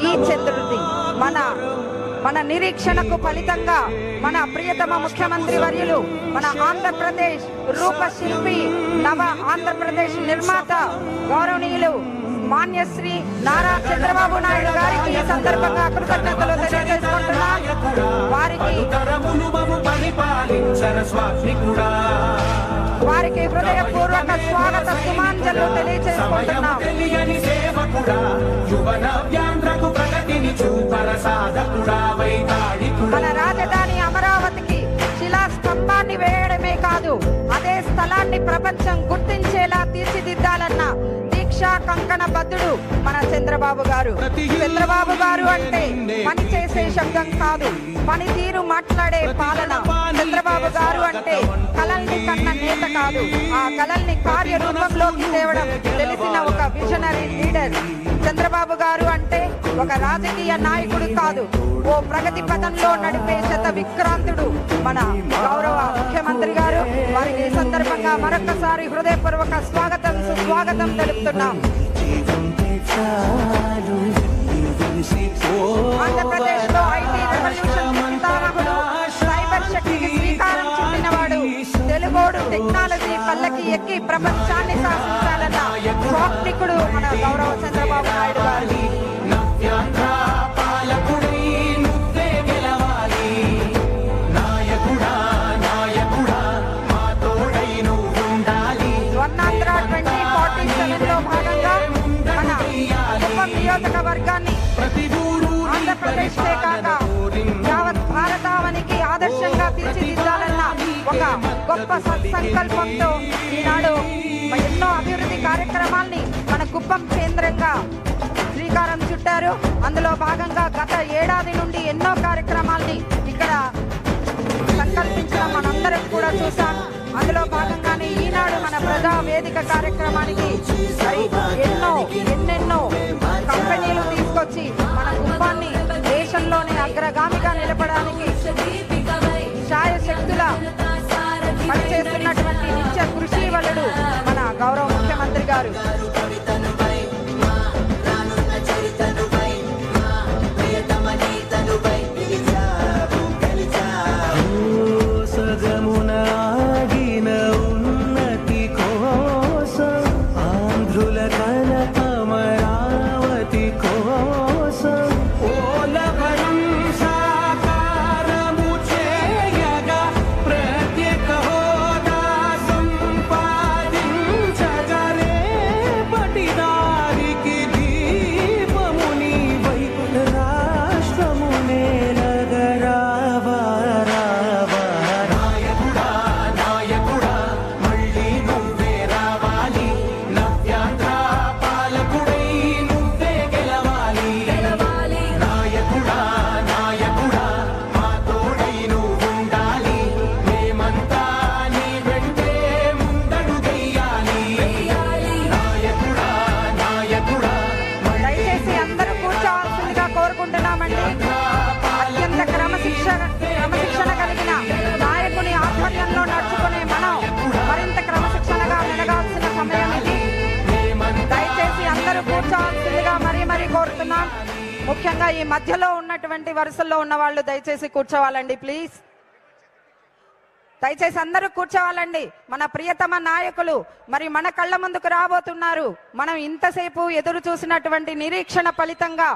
ఈ చతుర్థి. మన మన నిరీక్షణకు ఫలితంగా మన ప్రియతమ ముఖ్యమంత్రి వర్యులు మన ఆంధ్రప్రదేశ్ రూపశిల్పి నవ ఆంధ్రప్రదేశ్ నిర్మాత గౌరవనీయులు మాన్యశ్రీ నారా చంద్రబాబు నాయుడు గారికి ఈ సందర్భంగా కృతజ్ఞతలు తెలియజేసుకుంటున్నా. వారికి వారికి హృదయపూర్వక స్వాగత సుమాంజలు తెలియజేసుకుంటున్నాం. స్థలాన్ని ప్రపంచం గుర్తించేలా తీర్చిదిద్దాలన్న దీక్షా కంకణ బద్దుడు మన చంద్రబాబు గారు. చంద్రబాబు గారు అంటే పని చేసే శబ్దం కాదు. పనితీరు మాట్లాడే పాలన చంద్రబాబు గారు అంటే కలల్ని కన్న నేత కాదు. ఆ కలల్ని కార్యరూపంలోకి తేవడం తెలిసిన ఒక విజనరీ లీడర్. చంద్రబాబు గారు అంటే ఒక రాజకీయ నాయకుడు కాదు. ఓ ప్రగతి పథంలో నడిపే శత విక్రాంతుడు మన గౌరవ ముఖ్యమంత్రి గారు. వారికి ఈ సందర్భంగా మరొకసారి హృదయపూర్వక స్వాగతం సుస్వాగతం తెలుపుతున్నాం. ఆంధ్రప్రదేశ్ టెక్నాలజీ పల్లకి ఎక్కి ప్రపంచాన్ని శాసించాలన్న స్వాప్నికుడు మన గౌరవ చంద్రబాబు నాయుడు గారి మా నియోజకవర్గాన్ని ప్రతి ఊరు ఆంధ్రప్రదేశ్ కాక యావత్ భారతావనికి ఆదర్శంగా గొప్ప సత్సంకల్పంతో ఈనాడు ఎన్నో అభివృద్ధి కార్యక్రమాల్ని మన కుప్పం కేంద్రంగా శ్రీకారం చుట్టారు. అందులో భాగంగా గత ఏడాది నుండి ఎన్నో కార్యక్రమాల్ని ఇక్కడ సంకల్పించడం మనందరం కూడా చూసాం అందులో భాగంగానే ఈనాడు మన ప్రజా వేదిక కార్యక్రమానికి ఎన్నో ఎన్నెన్నో కంపెనీలు తీసుకొచ్చి మన కుప్పాన్ని దేశంలోనే అగ్రగామిగా నిలపడానికి శాయశక్తుల పనిచేస్తున్నటువంటి నిత్య కృషి వలుడు మన గౌరవ ముఖ్యమంత్రి గారు. ముఖ్యంగా ఈ మధ్యలో ఉన్నటువంటి వరుసల్లో ఉన్న వాళ్ళు దయచేసి కూర్చోవాలండి ప్లీజ్. దయచేసి అందరూ కూర్చోవాలండి. మన ప్రియతమ నాయకులు మరి మన కళ్ళ ముందుకు రాబోతున్నారు. మనం ఇంతసేపు ఎదురు చూసినటువంటి నిరీక్షణ ఫలితంగా